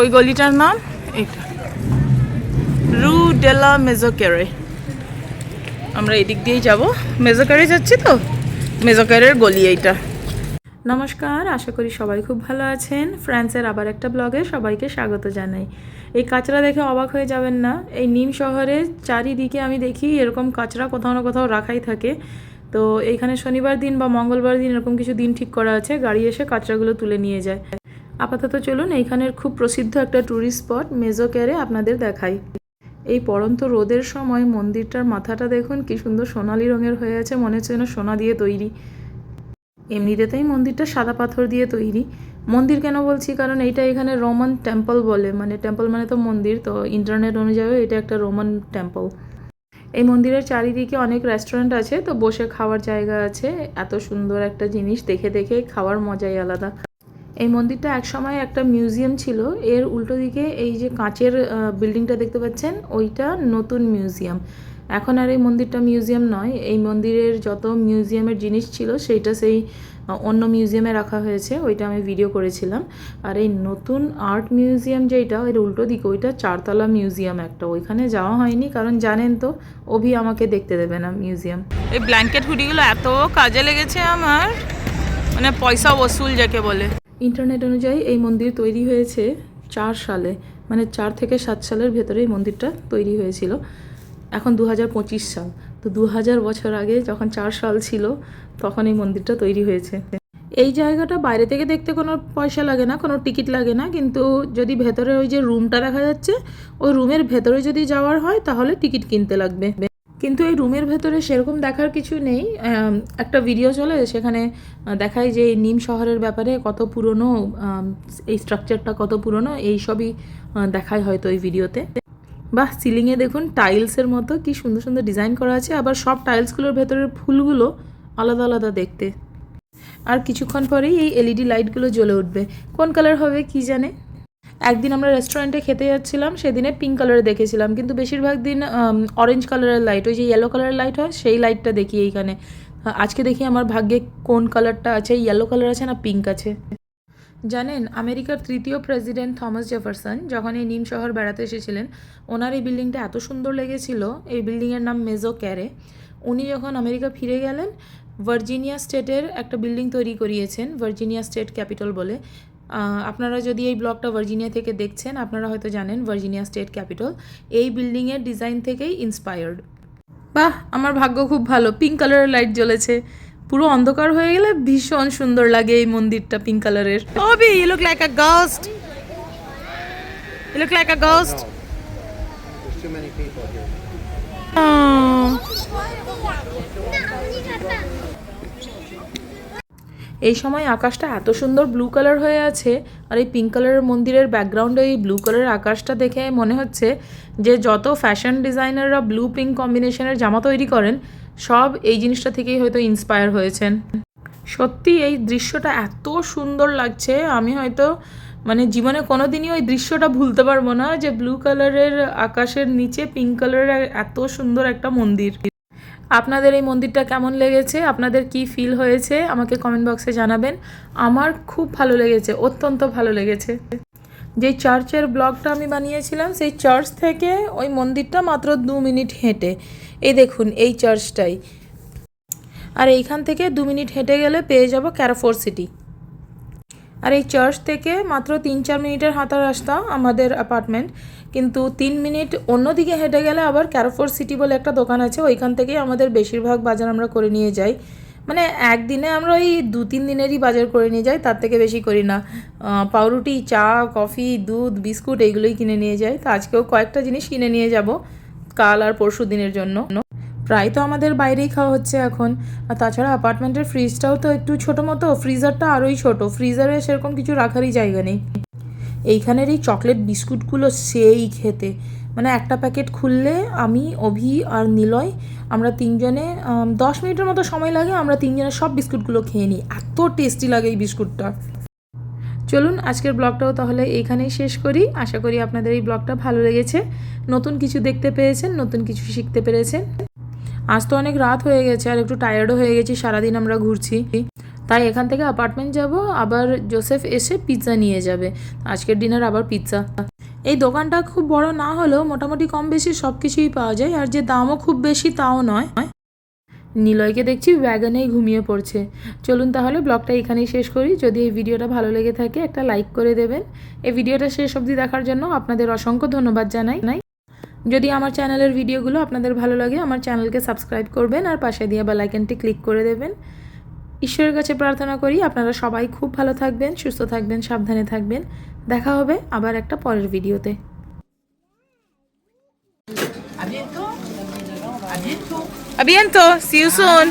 ওই গলিটার নাম এটা রু ডেলা মেজোকেরে। আমরা এদিক দিয়েই যাব। মেজোকারে যাচ্ছি তো? মেজোকারের গলি এইটা। নমস্কার, আশা করি সবাই খুব ভালো আছেন। ফ্রান্সের আবার একটা ব্লগে সবাইকে স্বাগত জানাই। এই কাঁচরা দেখে অবাক হয়ে যাবেন না, এই নিম শহরে চারিদিকে আমি দেখি এরকম কাঁচরা কোথাও না কোথাও রাখাই থাকে। তো এইখানে শনিবার দিন বা মঙ্গলবার দিন এরকম কিছু দিন ঠিক করা আছে, গাড়ি এসে কাঁচরাগুলো তুলে নিয়ে যায়। আপাতত চলুন এইখানের খুব প্রসিদ্ধ একটা ট্যুরিস্ট স্পট মেজোকেরে আপনাদের দেখাই। এই পড়ন্ত রোদের সময় মন্দিরটার মাথাটা দেখুন, কি সুন্দর সোনালি রঙের হয়ে আছে, মনে হচ্ছে যেন সোনা দিয়ে তৈরি। এমনিতেই মন্দিরটা সাদা পাথর দিয়ে তৈরি। মন্দির কেন বলছি? কারণ এইটা এখানে রোমান টেম্পল বলে মানে টেম্পল মানে তো মন্দির, তো ইন্টারনেট অনুযায়ী এটা একটা রোমান টেম্পল এই মন্দিরের চারিদিকে অনেক রেস্টুরেন্ট আছে, তো বসে খাওয়ার জায়গা আছে। এত সুন্দর একটা জিনিস, দেখে দেখে খাওয়ার মজাই আলাদা। এই মন্দিরটা একসময় একটা মিউজিয়াম ছিল। এর উল্টো দিকে এই যে কাঁচের বিল্ডিংটা দেখতে পাচ্ছেন, ওইটা নতুন মিউজিয়াম। এখন আর এই মন্দিরটা মিউজিয়াম নয়। এই মন্দিরের যত মিউজিয়ামের জিনিস ছিল, সেইটা সেই অন্য মিউজিয়ামে রাখা হয়েছে। ওইটা আমি ভিডিও করেছিলাম। আর এই নতুন আর্ট মিউজিয়াম যেটা এর উল্টো দিকে ওইটা চারতলা মিউজিয়াম একটা। ওইখানে যাওয়া হয়নি, কারণ জানেন তো, অভি আমাকে দেখতে দেবে না মিউজিয়াম। এই ব্ল্যাঙ্কেট হুডিগুলো এত কাজে লেগেছে আমার। মানে পয়সা ওসুল যাকে বলে। ইন্টারনেট অনুযায়ী এই মন্দির তৈরি হয়েছে চার সালে মানে চার থেকে সাত সালের ভেতরে এই মন্দিরটা তৈরি হয়েছিল। এখন দু হাজার পঁচিশ সাল। তো দু হাজার বছর আগে যখন চার সাল ছিল, তখন এই মন্দিরটা তৈরি হয়েছে। এই জায়গাটা বাইরে থেকে দেখতে কোনো পয়সা লাগে না, কোনো টিকিট লাগে না, কিন্তু যদি ভেতরে ওই যে রুমটা দেখা যাচ্ছে, ওই রুমের ভেতরে যদি যাওয়ার হয়, তাহলে টিকিট কিনতে লাগবে। কিন্তু এই রুমের ভেতরে সেরকম দেখার কিছু নেই। একটা ভিডিও চলে সেখানে দেখায় যে নিম শহরের ব্যাপারে কত পুরনো এই স্ট্রাকচারটা কত পুরনো, এই সবই দেখায় হয়তো এই ভিডিওতে বাহ সিলিংয়ে দেখুন টাইলসের মতো, কি সুন্দর সুন্দর ডিজাইন করা আছে। আবার সব টাইলসগুলোর ভেতরের ফুলগুলো আলাদা আলাদা দেখতে। আর কিছুক্ষণ পরেই এই এলইডি লাইটগুলো জ্বলে উঠবে। কোন কালার হবে, কি জানে? একদিন আমরা রেস্টুরেন্টে খেতে যাচ্ছিলাম, সেদিনে পিঙ্ক কালারে দেখেছিলাম। কিন্তু বেশিরভাগ দিন অরেঞ্জ কালারের লাইট ওই যে ইয়েলো কালারের লাইট হয়, সেই লাইটটা দেখি এইখানে। আজকে দেখি আমার ভাগ্যে কোন কালারটা আছে ইয়েলো কালার আছে না পিঙ্ক আছে। জানেন, আমেরিকার তৃতীয় প্রেসিডেন্ট থমাস জেফারসন যখন এই নিম শহর বেড়াতে এসেছিলেন, ওনার এই বিল্ডিংটা এত সুন্দর লেগেছিল, এই বিল্ডিংয়ের নাম মেজো ক্যারে। উনি যখন আমেরিকা ফিরে গেলেন, ভার্জিনিয়া স্টেটের একটা বিল্ডিং তৈরি করিয়েছেন, ভার্জিনিয়া স্টেট ক্যাপিটাল বলে। আপনারা যদি এই ব্লকটা ভার্জিনিয়া থেকে দেখছেন আপনারা হয়তো জানেন ভার্জিনিয়া স্টেট ক্যাপিটাল। এই বিল্ডিংয়ের ডিজাইন থেকেই ইন্সপায়ার্ড বাহ আমার ভাগ্য খুব ভালো পিঙ্ক কালারের লাইট জ্বলেছে। পুরো অন্ধকার হয়ে গেলে ভীষণ সুন্দর লাগে এই মন্দিরটা পিঙ্ক কালারের Obi you look like a ghost you look like a ghost এই সময় আকাশটা এত সুন্দর ব্লু কালার হয়ে আছে আর এই পিঙ্ক কালারের মন্দিরের ব্যাকগ্রাউন্ডে এই ব্লু কালারের আকাশটা দেখে মনে হচ্ছে যে যত ফ্যাশন ডিজাইনাররা ব্লু পিঙ্ক কম্বিনেশনের জামা তৈরি করেন, সব এই জিনিসটা থেকেই হয়তো ইন্সপায়ার হয়েছেন। সত্যি এই দৃশ্যটা এত সুন্দর লাগছে, আমি হয়তো মানে জীবনে কোনো দিনই ওই দৃশ্যটা ভুলতে পারব না যে ব্লু কালারের আকাশের নিচে পিঙ্ক কালারের এত সুন্দর একটা মন্দির। আপনাদের এই মন্দিরটা কেমন লেগেছে? আপনাদের কি ফিল হয়েছে? আমাকে কমেন্ট বক্সে জানাবেন। আমার খুব ভালো লেগেছে, অত্যন্ত ভালো লেগেছে। যে চার্চের ব্লগটা আমি বানিয়েছিলাম, সেই চার্চ থেকে ওই মন্দিরটা মাত্র দু মিনিট হেঁটে। এই দেখুন, এই চার্চটাই আর এইখান থেকে দু মিনিট হেঁটে গেলে পেয়ে যাব ক্যারাফোর সিটি আর এই চার্চ থেকে মাত্র তিন চার মিনিটের হাঁটা রাস্তা আমাদের অ্যাপার্টমেন্ট কিন্তু তিন মিনিট অন্যদিকে হেঁটে গেলে আবার ক্যারোফোর সিটি বলে একটা দোকান আছে, ওইখান থেকেই আমাদের বেশিরভাগ বাজার আমরা করে নিয়ে যাই। মানে একদিনে আমরা ওই দু তিন দিনেরই বাজার করে নিয়ে যাই, তার থেকে বেশি করি না। পাউরুটি, চা, কফি, দুধ, বিস্কুট, এইগুলোই কিনে নিয়ে যাই। তো আজকেও কয়েকটা জিনিস কিনে নিয়ে যাব, কাল আর পরশু দিনের জন্য। প্রায় তো আমাদের বাইরেই খাওয়া হচ্ছে এখন। আর তাছাড়া অ্যাপার্টমেন্টের ফ্রিজটাও তো একটু ছোটো মতো ফ্রিজারটা আরোই ছোট। ফ্রিজারে সেরকম কিছু রাখারই জায়গা নেই। এইখানের এই চকলেট বিস্কুটগুলো সেই খেতে। মানে একটা প্যাকেট খুললে আমি, অভি আর নিলয়, আমরা তিনজনে দশ মিনিটের মতো সময় লাগে, আমরা তিনজনে সব বিস্কুটগুলো খেয়ে নিই। এত টেস্টি লাগে এই বিস্কুটটা চলুন আজকের ব্লগটাও তাহলে এইখানেই শেষ করি। আশা করি আপনাদের এই ব্লগটা ভালো লেগেছে। নতুন কিছু দেখতে পেয়েছেন, নতুন কিছু শিখতে পেরেছেন। আজ তো অনেক রাত হয়ে গেছে আর একটু টায়ার্ডও হয়ে গেছি, সারাদিন আমরা ঘুরছি। তাই এখান থেকে অ্যাপার্টমেন্ট যাব, আবার জোসেফ এসে পিৎজা নিয়ে যাবে। আজকের ডিনার আবার পিৎজা এই দোকানটা খুব বড় না হলেও মোটামুটি কম বেশি সব কিছুই পাওয়া যায়, আর যে দামও খুব বেশি তাও নয়। নিলয়কে দেখছি ওয়াগনেই ঘুমিয়ে পড়ছে। চলুন তাহলে ব্লগটা এখানেই শেষ করি। যদি এই ভিডিওটা ভালো লেগে থাকে একটা লাইক করে দেবেন। এই ভিডিওটা শেষ অবধি দেখার জন্য আপনাদের অসংখ্য ধন্যবাদ জানাই। নাই যদি আমার চ্যানেলের ভিডিওগুলো আপনাদের ভালো লাগে আমার চ্যানেলকে সাবস্ক্রাইব করবেন আর পাশে দিয়ে বেলাইকনটি ক্লিক করে দেবেন। ঈশ্বরের কাছে প্রার্থনা করি আপনারা সবাই খুব ভালো থাকবেন সুস্থ থাকবেন সাবধানে থাকবেন। দেখা হবে আবার একটা পরের ভিডিওতে A সিউসন See you soon.